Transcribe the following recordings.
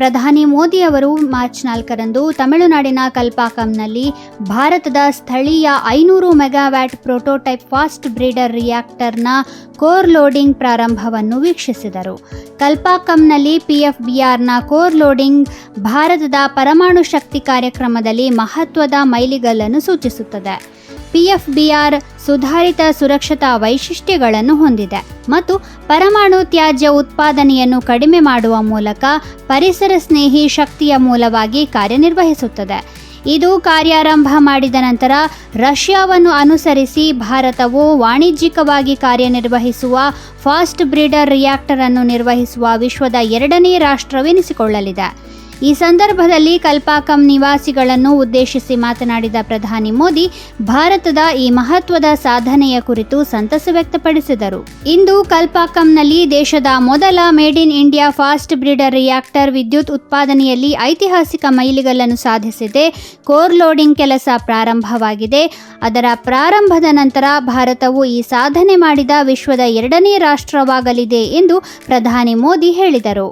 ಪ್ರಧಾನಿ ಮೋದಿ ಅವರು ಮಾರ್ಚ್ ನಾಲ್ಕರಂದು ತಮಿಳುನಾಡಿನ ಕಲ್ಪಾಕಂನಲ್ಲಿ ಭಾರತದ ಸ್ಥಳೀಯ ಐನೂರು ಮೆಗಾವ್ಯಾಟ್ ಪ್ರೋಟೋಟೈಪ್ ಫಾಸ್ಟ್ ಬ್ರೀಡರ್ ರಿಯಾಕ್ಟರ್ನ ಕೋರ್ ಲೋಡಿಂಗ್ ಪ್ರಾರಂಭವನ್ನು ವೀಕ್ಷಿಸಿದರು. ಕಲ್ಪಾಕಂನಲ್ಲಿ ಪಿಎಫ್ಬಿಆರ್ನ ಕೋರ್ ಲೋಡಿಂಗ್ ಭಾರತದ ಪರಮಾಣು ಶಕ್ತಿ ಕಾರ್ಯಕ್ರಮದಲ್ಲಿ ಮಹತ್ವದ ಮೈಲಿಗಲ್ಲನ್ನು ಸೂಚಿಸುತ್ತದೆ. ಪಿಎಫ್ಬಿಆರ್ ಸುಧಾರಿತ ಸುರಕ್ಷತಾ ವೈಶಿಷ್ಟ್ಯಗಳನ್ನು ಹೊಂದಿದೆ ಮತ್ತು ಪರಮಾಣು ತ್ಯಾಜ್ಯ ಉತ್ಪಾದನೆಯನ್ನು ಕಡಿಮೆ ಮಾಡುವ ಮೂಲಕ ಪರಿಸರ ಸ್ನೇಹಿ ಶಕ್ತಿಯ ಮೂಲವಾಗಿ ಕಾರ್ಯನಿರ್ವಹಿಸುತ್ತದೆ. ಇದು ಕಾರ್ಯಾರಂಭ ಮಾಡಿದ ನಂತರ ರಷ್ಯಾವನ್ನು ಅನುಸರಿಸಿ ಭಾರತವು ವಾಣಿಜ್ಯಿಕವಾಗಿ ಕಾರ್ಯನಿರ್ವಹಿಸುವ ಫಾಸ್ಟ್ ಬ್ರೀಡರ್ ರಿಯಾಕ್ಟರ್ ಅನ್ನು ನಿರ್ವಹಿಸುವ ವಿಶ್ವದ ಎರಡನೇ ರಾಷ್ಟ್ರವೆನಿಸಿಕೊಳ್ಳಲಿದೆ. ಈ ಸಂದರ್ಭದಲ್ಲಿ ಕಲ್ಪಾಕಂ ನಿವಾಸಿಗಳನ್ನು ಉದ್ದೇಶಿಸಿ ಮಾತನಾಡಿದ ಪ್ರಧಾನಿ ಮೋದಿ, ಭಾರತದ ಈ ಮಹತ್ವದ ಸಾಧನೆಯ ಕುರಿತು ಸಂತಸ ವ್ಯಕ್ತಪಡಿಸಿದರು. ಇಂದು ಕಲ್ಪಾಕಂನಲ್ಲಿ ದೇಶದ ಮೊದಲ made in India fast breeder reactor ವಿದ್ಯುತ್ ಉತ್ಪಾದನೆಯಲ್ಲಿ ಐತಿಹಾಸಿಕ ಮೈಲಿಗಲ್ಲನ್ನು ಸಾಧಿಸಿದೆ. ಕೋರ್ ಲೋಡಿಂಗ್ ಕೆಲಸ ಪ್ರಾರಂಭವಾಗಿದೆ. ಅದರ ಪ್ರಾರಂಭದ ನಂತರ ಭಾರತವು ಈ ಸಾಧನೆ ಮಾಡಿದ ವಿಶ್ವದ ಎರಡನೇ ರಾಷ್ಟ್ರವಾಗಲಿದೆ ಎಂದು ಪ್ರಧಾನಿ ಮೋದಿ ಹೇಳಿದರು.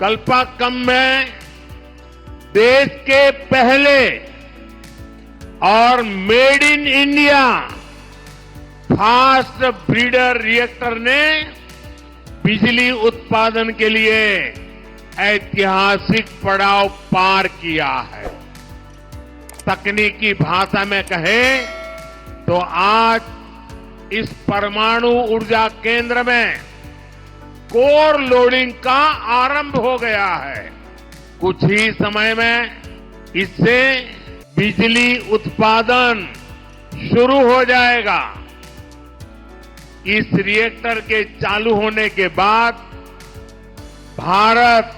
कल्पाकम में देश के पहले और made in India fast breeder reactor ने बिजली उत्पादन के लिए ऐतिहासिक पड़ाव पार किया है। तकनीकी भाषा में कहें तो आज इस परमाणु ऊर्जा केंद्र में कोर लोडिंग का आरंभ हो गया है। कुछ ही समय में इससे बिजली उत्पादन शुरू हो जाएगा। इस रिएक्टर के चालू होने के बाद भारत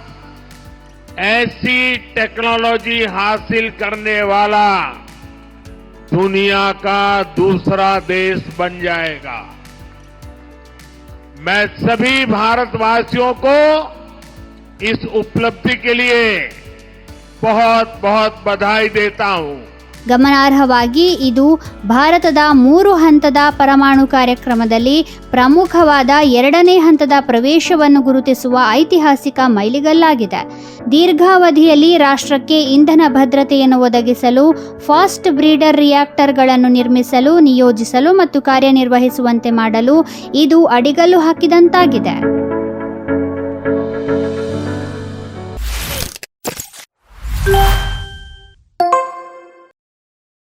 ऐसी टेक्नोलॉजी हासिल करने वाला दुनिया का दूसरा देश बन जाएगा। मैं सभी भारतवासियों को इस उपलब्धि के लिए बहुत बहुत बधाई देता हूँ। ಗಮನಾರ್ಹವಾಗಿ ಇದು ಭಾರತದ ಮೂರು ಹಂತದ ಪರಮಾಣು ಕಾರ್ಯಕ್ರಮದಲ್ಲಿ ಪ್ರಮುಖವಾದ ಎರಡನೇ ಹಂತದ ಪ್ರವೇಶವನ್ನು ಗುರುತಿಸುವ ಐತಿಹಾಸಿಕ ಮೈಲಿಗಲ್ಲಾಗಿದೆ. ದೀರ್ಘಾವಧಿಯಲ್ಲಿ ರಾಷ್ಟ್ರಕ್ಕೆ ಇಂಧನ ಭದ್ರತೆಯನ್ನು ಒದಗಿಸಲು, ಫಾಸ್ಟ್ ಬ್ರೀಡರ್ ರಿಯಾಕ್ಟರ್ಗಳನ್ನು ನಿರ್ಮಿಸಲು, ನಿಯೋಜಿಸಲು ಮತ್ತು ಕಾರ್ಯನಿರ್ವಹಿಸುವಂತೆ ಮಾಡಲು ಇದು ಅಡಿಗಲ್ಲು ಹಾಕಿದಂತಾಗಿದೆ.